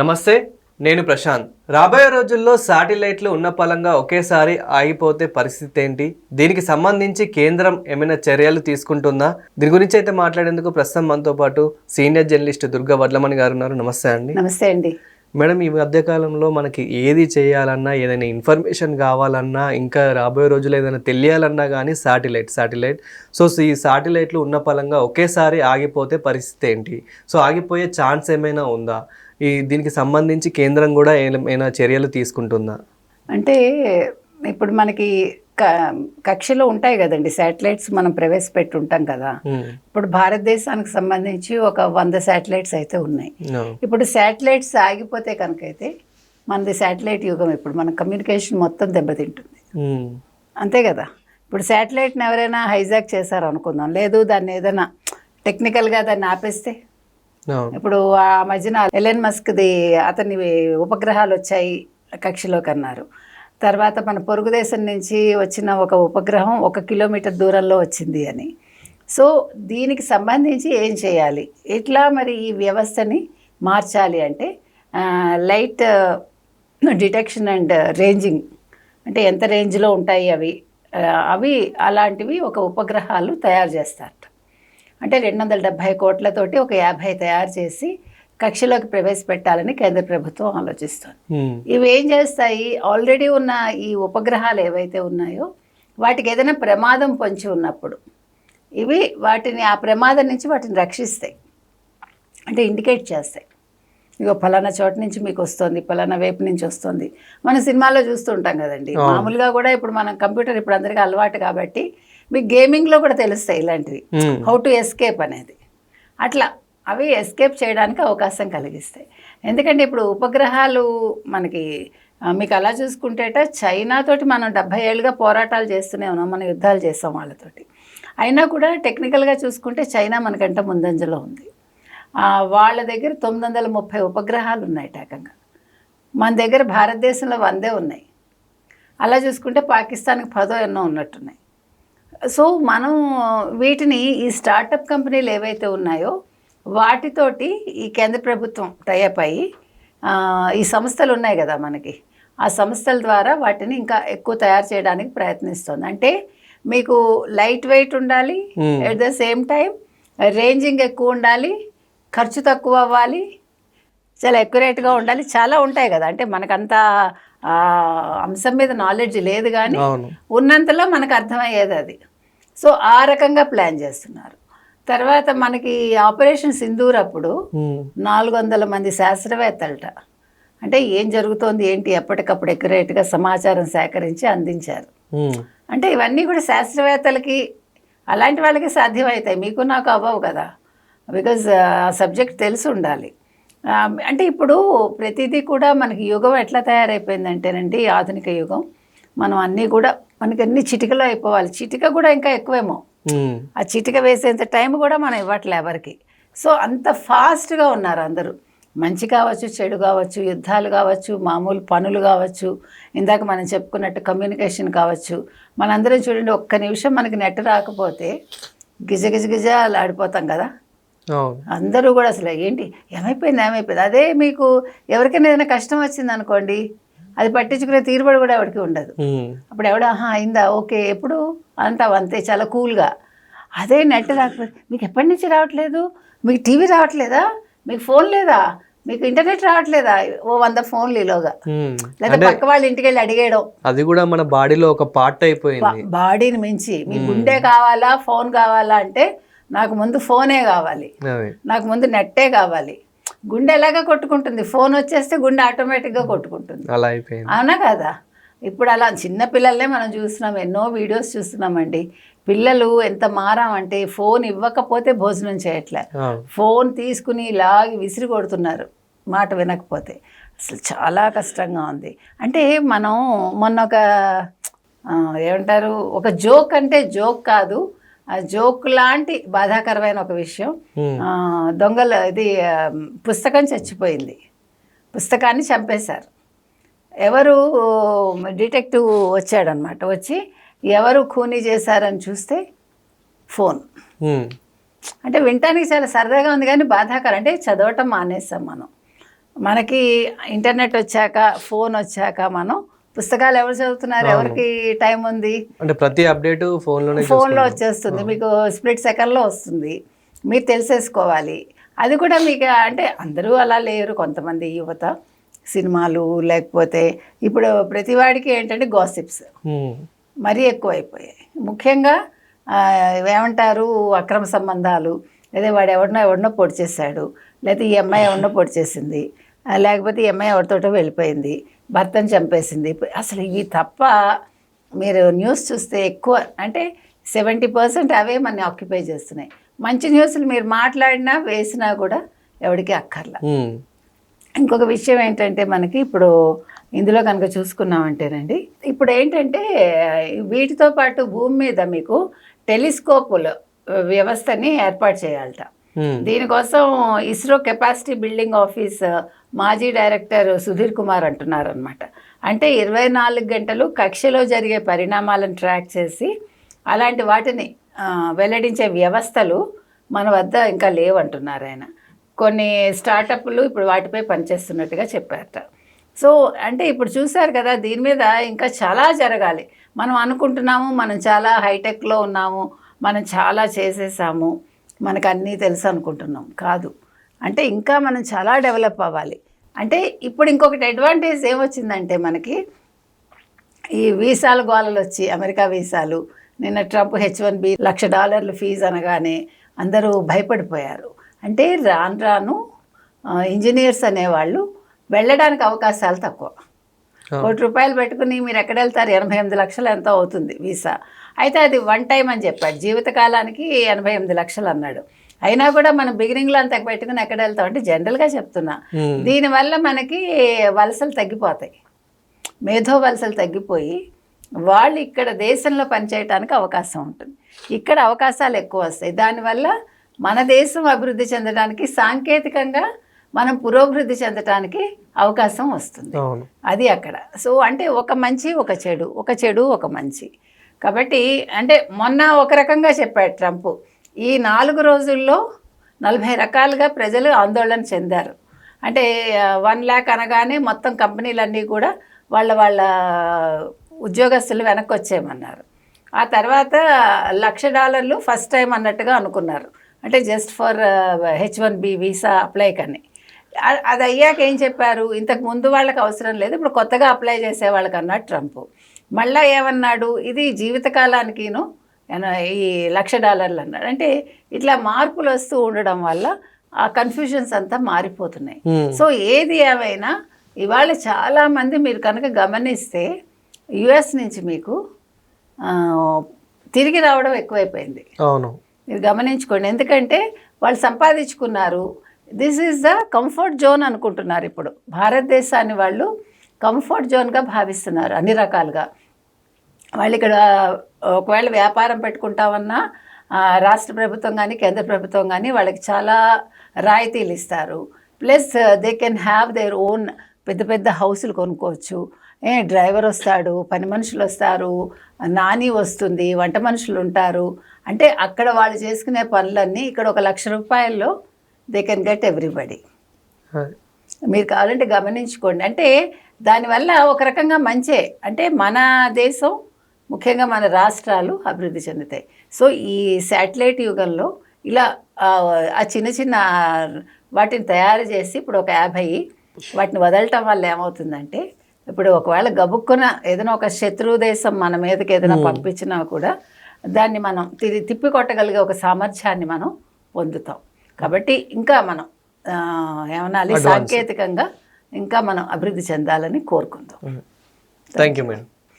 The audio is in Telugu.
నమస్తే నేను ప్రశాంత్. రాబోయే రోజుల్లో శాటిలైట్లు ఉన్న పలంగా ఒకేసారి ఆగిపోతే పరిస్థితి ఏంటి? దీనికి సంబంధించి కేంద్రం ఏమైనా చర్యలు తీసుకుంటుందా? దీని గురించి అయితే మాట్లాడేందుకు ప్రస్తుతం మనతో పాటు సీనియర్ జర్నలిస్ట్ దుర్గా వడ్లమణి గారు ఉన్నారు. నమస్తే అండి. నమస్తే అండి. మేడం ఈ మధ్యకాలంలో మనకి ఏది చేయాలన్నా ఏదైనా ఇన్ఫర్మేషన్ కావాలన్నా ఇంకా రాబోయే రోజుల్లో ఏదైనా తెలియాలన్నా కానీ శాటిలైట్ శాటిలైట్. సో ఈ శాటిలైట్లు ఉన్న పలంగా ఒకేసారి ఆగిపోతే పరిస్థితి ఏంటి? సో ఆగిపోయే ఛాన్స్ ఏమైనా ఉందా? ఈ దీనికి సంబంధించి కేంద్రం కూడా ఏమైనా చర్యలు తీసుకుంటుందా? అంటే ఇప్పుడు మనకి కక్షలో ఉంటాయి కదండి శాటిలైట్స్ మనం ప్రవేశపెట్టి ఉంటాం కదా ఇప్పుడు భారతదేశానికి సంబంధించి ఒక వంద శాటిలైట్స్ అయితే ఉన్నాయి. ఇప్పుడు శాటిలైట్స్ ఆగిపోతే కనుకైతే మనది శాటిలైట్ యుగం ఇప్పుడు మన కమ్యూనికేషన్ మొత్తం దెబ్బతింటుంది. అంతే కదా. ఇప్పుడు శాటిలైట్ని ఎవరైనా హైజాక్ చేశారు అనుకుందాం లేదు దాన్ని ఏదైనా టెక్నికల్గా దాన్ని ఆపేస్తే. ఇప్పుడు ఆ మధ్యన ఎలెన్ మస్క్ది అతని ఉపగ్రహాలు వచ్చాయి కక్షలోకి అన్నారు. తర్వాత మన పొరుగు దేశం నుంచి వచ్చిన ఒక ఉపగ్రహం ఒక కిలోమీటర్ దూరంలో వచ్చింది అని. సో దీనికి సంబంధించి ఏం చేయాలి? ఎట్లా మరి ఈ వ్యవస్థని మార్చాలి అంటే లైట్ డిటెక్షన్ అండ్ రేంజింగ్ అంటే ఎంత రేంజ్లో ఉంటాయి అవి అవి అలాంటివి ఒక ఉపగ్రహాలు తయారు చేస్తారు. అంటే రెండు వందల డెబ్భై కోట్లతోటి ఒక యాభై తయారు చేసి కక్షలోకి ప్రవేశపెట్టాలని కేంద్ర ప్రభుత్వం ఆలోచిస్తుంది. ఇవి ఏం చేస్తాయి? ఆల్రెడీ ఉన్న ఈ ఉపగ్రహాలు ఏవైతే ఉన్నాయో వాటికి ఏదైనా ప్రమాదం పొంచి ఉన్నప్పుడు ఇవి వాటిని ఆ ప్రమాదం నుంచి వాటిని రక్షిస్తాయి. అంటే ఇండికేట్ చేస్తాయి. ఇగో ఫలానా చోట నుంచి మీకు వస్తుంది ఫలానా వైపు నుంచి వస్తుంది. మన సినిమాలో చూస్తుంటాం కదండి. మామూలుగా కూడా ఇప్పుడు మనం కంప్యూటర్ ఇప్పుడు అందరికీ అలవాటు కాబట్టి మీకు గేమింగ్లో కూడా తెలుస్తాయి ఇలాంటివి. హౌ టు ఎస్కేప్ అనేది. అట్లా అవి ఎస్కేప్ చేయడానికి అవకాశం కలిగిస్తాయి. ఎందుకంటే ఇప్పుడు ఉపగ్రహాలు మనకి మీకు అలా చూసుకుంటేట చైనాతోటి మనం డెబ్బై ఏళ్ళుగా పోరాటాలు చేస్తూనే ఉన్నాం మనం యుద్ధాలు చేస్తాం వాళ్ళతోటి. అయినా కూడా టెక్నికల్గా చూసుకుంటే చైనా మనకంటే ముందంజలో ఉంది. వాళ్ళ దగ్గర తొమ్మిది వందల ముప్పై ఉపగ్రహాలు ఉన్నాయి ఏకంగా. మన దగ్గర భారతదేశంలో వందే ఉన్నాయి. అలా చూసుకుంటే పాకిస్తాన్కి పదో ఎన్నో ఉన్నట్టున్నాయి. సో మనం వీటిని ఈ స్టార్టప్ కంపెనీలు ఏవైతే ఉన్నాయో వాటితోటి ఈ కేంద్ర ప్రభుత్వం టైఅప్ అయ్యి ఈ సంస్థలు ఉన్నాయి కదా మనకి. ఆ సంస్థల ద్వారా వాటిని ఇంకా ఎక్కువ తయారు చేయడానికి ప్రయత్నిస్తుంది. అంటే మీకు లైట్ వెయిట్ ఉండాలి. At the same time ranging ఎక్కువ ఉండాలి ఖర్చు తక్కువ అవ్వాలి చాలా ఎక్యురేట్గా ఉండాలి. చాలా ఉంటాయి కదా. అంటే మనకంత అంశం మీద నాలెడ్జ్ లేదు కానీ ఉన్నంతలో మనకు అర్థమయ్యేది అది. సో ఆ రకంగా ప్లాన్ చేస్తున్నారు. తర్వాత మనకి ఆపరేషన్ సింధూర్ అప్పుడు నాలుగు వందల మంది శాస్త్రవేత్తలట. అంటే ఏం జరుగుతోంది ఏంటి? ఎప్పటికప్పుడు ఎక్యురేట్గా సమాచారం సేకరించి అందించారు. అంటే ఇవన్నీ కూడా శాస్త్రవేత్తలకి అలాంటి వాళ్ళకి సాధ్యమవుతాయి. మీకు నాకు అవ్వవు కదా. బికాజ్ ఆ సబ్జెక్ట్ తెలిసి ఉండాలి. అంటే ఇప్పుడు ప్రతిదీ కూడా మనకి యుగం ఎట్లా తయారైపోయిందంటేనండి ఆధునిక యుగం. మనం అన్నీ కూడా మనకి అన్ని చిటికలో అయిపోవాలి. చిటిక కూడా ఇంకా ఎక్కువేమో. ఆ చిటిక వేసేంత టైం కూడా మనం ఇవ్వట్లే ఎవరికి. సో అంత ఫాస్ట్గా ఉన్నారు అందరూ. మంచి కావచ్చు చెడు కావచ్చు యుద్ధాలు కావచ్చు మామూలు పనులు కావచ్చు ఇందాక మనం చెప్పుకున్నట్టు కమ్యూనికేషన్ కావచ్చు. మనందరం చూడండి ఒక్క నిమిషం మనకి నెట్ రాకపోతే గిజ గిజ గిజ ఆడిపోతాం కదా. అందరూ కూడా అసలు ఏంటి? ఏమైపోయింది ఏమైపోయింది? అదే మీకు ఎవరికైనా ఏదైనా కష్టం వచ్చింది అనుకోండి అది పట్టించుకునే తీరుబడి కూడా ఎవరికి ఉండదు. అప్పుడు ఎవడ ఆహా అయిందా? ఓకే ఎప్పుడు? అంటావు అంతే చాలా కూల్గా. అదే నెట్ రాకపోతే మీకు ఎప్పటి నుంచి రావట్లేదు? మీకు టీవీ రావట్లేదా? మీకు ఫోన్ లేదా? మీకు ఇంటర్నెట్ రావట్లేదా? ఓ వంద ఫోన్లు ఈలోగా. లేదా పక్క వాళ్ళ ఇంటికి వెళ్ళి అడిగేయడం. అది కూడా మన బాడీలో ఒక పార్ట్ అయిపోయింది. బాడీని మించి మీ గుండె కావాలా? ఫోన్ కావాలా? అంటే నాకు ముందు ఫోనే కావాలి. నాకు ముందు నెట్టే కావాలి. గుండె ఎలాగా కొట్టుకుంటుంది? ఫోన్ వచ్చేస్తే గుండె ఆటోమేటిక్గా కొట్టుకుంటుంది. అలా అయిపోయింది. అవునా కదా? ఇప్పుడు అలా చిన్న పిల్లల్నే మనం చూస్తున్నాం ఎన్నో వీడియోస్ చూస్తున్నామండి. పిల్లలు ఎంత మారామంటే ఫోన్ ఇవ్వకపోతే భోజనం చేయట్లే. ఫోన్ తీసుకుని లాగి విసిరి కొడుతున్నారు మాట వినకపోతే. అసలు చాలా కష్టంగా ఉంది. అంటే మనం మొన్న ఒక ఏమంటారు? ఒక జోక్ అంటే జోక్ కాదు. జోక్ లాంటి బాధాకరమైన ఒక విషయం. దొంగల ఇది పుస్తకం చచ్చిపోయింది. పుస్తకాన్ని చంపేశారు. ఎవరు డిటెక్టివ్ వచ్చాడనమాట. వచ్చి ఎవరు ఖూనీ చేశారని చూస్తే ఫోన్. అంటే వినటానికి చాలా సరదాగా ఉంది కానీ బాధాకరం. అంటే చదవటం మానేస్తాం మనం. మనకి ఇంటర్నెట్ వచ్చాక ఫోన్ వచ్చాక మనం పుస్తకాలు ఎవరు చదువుతున్నారు? ఎవరికి టైం ఉంది? అంటే ప్రతి అప్డేట్ ఫోన్లోనే ఫోన్లో వచ్చేస్తుంది. మీకు స్ప్లిట్ సెకండ్లో వస్తుంది. మీరు తెలిసేసుకోవాలి. అది కూడా మీకు అంటే అందరూ అలా లేరు. కొంతమంది యువత సినిమాలు లేకపోతే ఇప్పుడు ప్రతివాడికి ఏంటంటే గాసిప్స్. మరీ ఎక్కువైపోయాయి. ముఖ్యంగా ఏమంటారు? అక్రమ సంబంధాలు. లేదా వాడు ఎవరినో ఎవరినో పొడి చేశాడు లేకపోతే ఈ అమ్మాయి ఎవరినో పొడి చేసింది లేకపోతే ఈ అమ్మాయి ఎవరితోటో వెళ్ళిపోయింది. భర్తను చంపేసింది. అసలు ఇవి తప్ప మీరు న్యూస్ చూస్తే ఎక్కువ అంటే సెవెంటీ పర్సెంట్ అవే మన ఆక్యుపై చేస్తున్నాయి. మంచి న్యూస్లు మీరు మాట్లాడినా వేసినా కూడా ఎవరికి అక్కర్లా. ఇంకొక విషయం ఏంటంటే మనకి ఇప్పుడు ఇందులో కనుక చూసుకున్నామంటేనండి ఇప్పుడు ఏంటంటే వీటితో పాటు భూమి మీద మీకు టెలిస్కోపుల వ్యవస్థని ఏర్పాటు చేయాలట. Hmm. దీనికోసం ఇస్రో కెపాసిటీ బిల్డింగ్ ఆఫీస్ మాజీ డైరెక్టర్ సుధీర్ కుమార్ అంటున్నారు అనమాట అంటే ఇరవై నాలుగు గంటలు కక్షలో జరిగే పరిణామాలను ట్రాక్ చేసి అలాంటి వాటిని వెల్లడించే వ్యవస్థలు మన వద్ద ఇంకా లేవంటున్నారు ఆయన. కొన్ని స్టార్టప్లు ఇప్పుడు వాటిపై పనిచేస్తున్నట్టుగా చెప్పారట. సో అంటే ఇప్పుడు చూశారు కదా దీని మీద ఇంకా చాలా జరగాలి. మనం అనుకుంటున్నాము మనం చాలా హైటెక్లో ఉన్నాము మనం చాలా చేసేసాము. మనకు అన్నీ తెలుసు అనుకుంటున్నాం. కాదు. అంటే ఇంకా మనం చాలా డెవలప్ అవ్వాలి. అంటే ఇప్పుడు ఇంకొకటి అడ్వాంటేజ్ ఏమొచ్చిందంటే మనకి ఈ వీసాల గోలలు వచ్చి అమెరికా వీసాలు నిన్న Trump H one B lakh డాలర్లు ఫీజు అనగానే అందరూ భయపడిపోయారు. అంటే రాను రాను ఇంజనీర్స్ అనేవాళ్ళు వెళ్ళడానికి అవకాశాలు తక్కువ. కోటి రూపాయలు పెట్టుకుని మీరు ఎక్కడ వెళ్తారు? ఎనభై ఎనిమిది లక్షలు ఎంతో అవుతుంది వీసా. అయితే అది వన్ టైం అని చెప్పాడు. జీవితకాలానికి ఎనభై ఎనిమిది లక్షలు అన్నాడు. అయినా కూడా మనం బిగినింగ్లో అంత పెట్టుకుని ఎక్కడ వెళ్తాం అంటే జనరల్గా చెప్తున్నా. దీనివల్ల మనకి వలసలు తగ్గిపోతాయి. మేధో వలసలు తగ్గిపోయి వాళ్ళు ఇక్కడ దేశంలో పనిచేయడానికి అవకాశం ఉంటుంది. ఇక్కడ అవకాశాలు ఎక్కువ వస్తాయి. దానివల్ల మన దేశం అభివృద్ధి చెందడానికి సాంకేతికంగా మనం పురోభివృద్ధి చెందడానికి అవకాశం వస్తుంది. అది అక్కడ. సో అంటే ఒక మంచి ఒక చెడు. ఒక చెడు ఒక మంచి. కాబట్టి అంటే మొన్న ఒక రకంగా చెప్పాడు ట్రంప్. ఈ నాలుగు రోజుల్లో నలభై రకాలుగా ప్రజలు ఆందోళన చెందారు. అంటే వన్ ల్యాక్ అనగానే మొత్తం కంపెనీలన్నీ కూడా వాళ్ళ వాళ్ళ ఉద్యోగస్తులు వెనక్కి వచ్చేయమన్నారు ఆ తర్వాత లక్ష డాలర్లు ఫస్ట్ టైం అన్నట్టుగా అనుకున్నారు. అంటే just for H one B visa apply కని. అది అయ్యాక ఏం చెప్పారు? ఇంతకు ముందు వాళ్ళకి అవసరం లేదు ఇప్పుడు కొత్తగా అప్లై చేసే వాళ్ళకి అన్నాడు ట్రంప్. మళ్ళా ఏమన్నాడు? ఇది జీవితకాలానికిను ఈ లక్ష డాలర్లు అన్నాడు. అంటే ఇట్లా మార్పులు వస్తూ ఉండడం వల్ల ఆ కన్ఫ్యూజన్స్ అంతా మారిపోతున్నాయి. సో ఏది ఏమైనా ఇవాళ చాలామంది మీరు కనుక గమనిస్తే యుఎస్ నుంచి మీకు తిరిగి రావడం ఎక్కువైపోయింది. అవును. మీరు గమనించుకోండి. ఎందుకంటే వాళ్ళు సంపాదించుకున్నారు. This is the comfort zone అనుకుంటున్నారు ఇప్పుడు. భారతదేశాన్ని వాళ్ళు కంఫర్ట్ జోన్గా భావిస్తున్నారు అన్ని రకాలుగా. వాళ్ళు ఇక్కడ ఒకవేళ వ్యాపారం పెట్టుకుంటామన్నా రాష్ట్ర ప్రభుత్వం కానీ కేంద్ర ప్రభుత్వం కానీ వాళ్ళకి చాలా రాయితీలు ఇస్తారు. Plus they can have their own పెద్ద పెద్ద హౌసులు కొనుక్కోవచ్చు. ఏ డ్రైవర్ వస్తాడు పని మనుషులు వస్తారు నాని వస్తుంది వంట మనుషులు ఉంటారు. అంటే అక్కడ వాళ్ళు చేసుకునే పనులన్నీ ఇక్కడ ఒక లక్ష రూపాయల్లో దే కెన్ గెట్ ఎవ్రీబడి. మీరు కావాలంటే గమనించుకోండి. అంటే దానివల్ల ఒక రకంగా మంచే. అంటే మన దేశం ముఖ్యంగా మన రాష్ట్రాలు అభివృద్ధి చెందుతాయి. సో ఈ శాటిలైట్ యుగంలో ఇలా ఆ, చిన్న చిన్న వాటిని తయారు చేసి ఇప్పుడు ఒక యాభై వాటిని వదలటం వల్ల ఏమవుతుందంటే ఇప్పుడు ఒకవేళ గబుక్కున ఏదైనా ఒక శత్రు దేశం మన మీదకి ఏదైనా పంపించినా కూడా దాన్ని మనం తిప్పి కొట్టగలిగే ఒక సామర్థ్యాన్ని మనం పొందుతాం. కాబట్టి ఇంకా మనం ఏమనాలి సాంకేతికంగా ఇంకా మనం అభివృద్ధి చెందాలని కోరుకుందాం. Thank you madam